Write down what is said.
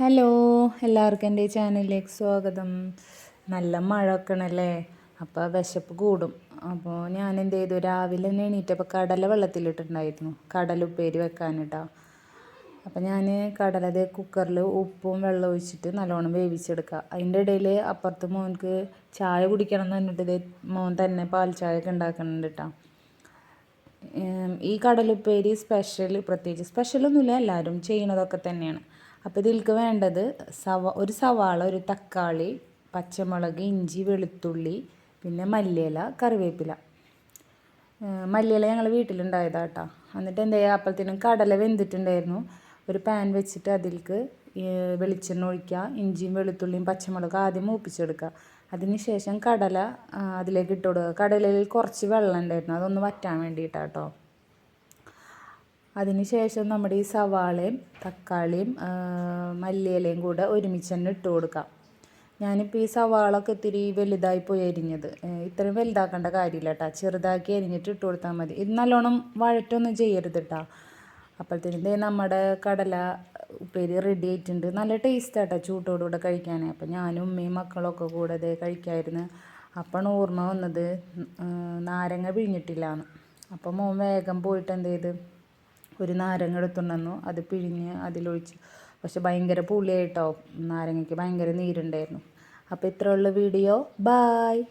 Hello എല്ലാവർക്കും എന്റെ ചാനലിലേക്ക് സ്വാഗതം. നല്ല മഴ വെക്കണല്ലേ അപ്പോൾ വിശപ്പ് കൂടും. അപ്പോൾ ഞാൻ എന്ത് ചെയ്തു? രാവിലെ തന്നെ എണീറ്റപ്പോൾ കടല വെള്ളത്തിലിട്ടുണ്ടായിരുന്നു കടല ഉപ്പേരി വെക്കാനിട്ടാ. അപ്പോൾ ഞാൻ കടലത് കുക്കറിൽ ഉപ്പും വെള്ളം ഒഴിച്ചിട്ട് നല്ലോണം വേവിച്ചെടുക്കുക. അതിന്റെ ഇടയിൽ അപ്പുറത്ത് മോൻക്ക് ചായ കുടിക്കണം എന്ന് പറഞ്ഞിട്ട് മോൻ തന്നെ പാൽ ചായ ഒക്കെ ഉണ്ടാക്കുന്നുണ്ട് കേട്ടോ. ഈ കടലുപ്പേരി സ്പെഷ്യൽ പ്രത്യേകിച്ച് സ്പെഷ്യലൊന്നുമില്ല എല്ലാവരും ചെയ്യണതൊക്കെ തന്നെയാണ്. അപ്പോൾ ഇതിൽക്ക് വേണ്ടത് സവ ഒരു സവാള ഒരു തക്കാളി പച്ചമുളക് ഇഞ്ചി വെളുത്തുള്ളി പിന്നെ മല്ലിയില കറിവേപ്പില. മല്ലിയില ഞങ്ങൾ വീട്ടിലുണ്ടായതാ കേട്ടോ എന്നിട്ട് എന്താ ചെയ്യുക അപ്പോഴത്തേനും കടല വെന്തിട്ടുണ്ടായിരുന്നു. ഒരു പാൻ വെച്ചിട്ട് അതിൽക്ക് വെളിച്ചെണ്ണ ഒഴിക്കുക ഇഞ്ചിയും വെളുത്തുള്ളിയും പച്ചമുളക് ആദ്യം മൂപ്പിച്ചെടുക്കുക അതിന് ശേഷം കടല അതിലേക്ക് ഇട്ട് കൊടുക്കുക കടലയിൽ കുറച്ച് വെള്ളം ഉണ്ടായിരുന്നു. അതൊന്ന് വറ്റാൻ വേണ്ടിയിട്ടാണ് കേട്ടോ അതിന് നമ്മുടെ ഈ സവാളയും തക്കാളിയും മല്ലിയിലയും കൂടെ ഒരുമിച്ച് തന്നെ ഇട്ട് കൊടുക്കാം. ഞാനിപ്പോൾ ഈ സവാള ഒക്കെ ഇത്തിരി വലുതായി പോയി അരിഞ്ഞത്. ഇത്രയും വലുതാക്കേണ്ട കാര്യമില്ല കേട്ടോ. ചെറുതാക്കി അരിഞ്ഞിട്ട് ഇട്ട് കൊടുത്താൽ മതി. ഇത് നല്ലോണം വഴറ്റൊന്നും ചെയ്യരുത് കേട്ടോ. അപ്പോഴത്തേനും നമ്മുടെ കടല ഉപ്പേരി റെഡി ആയിട്ടുണ്ട്. നല്ല ടേസ്റ്റ് ആട്ടോ ചൂട്ടോടുകൂടെ കഴിക്കാൻ അപ്പം ഞാനും ഉമ്മയും മക്കളൊക്കെ കൂടെ ദേ കഴിക്കായിരുന്നു. അപ്പോഴാണ് ഓർമ്മ വന്നത്. നാരങ്ങ നാരങ്ങ പിഴിഞ്ഞിട്ടില്ലാന്ന്. അപ്പം മോൻ വേഗം പോയിട്ട് എന്ത് ചെയ്ത്? ഒരു നാരങ്ങ എടുത്തുണ്ടെന്നു അത് പിഴിഞ്ഞ് അതിലൊഴിച്ച്. പക്ഷെ ഭയങ്കര പുളിയായിട്ടോ നാരങ്ങയ്ക്ക് ഭയങ്കര നീരുണ്ടായിരുന്നു. അപ്പോൾ ഇത്രയുള്ള വീഡിയോ. ബായ്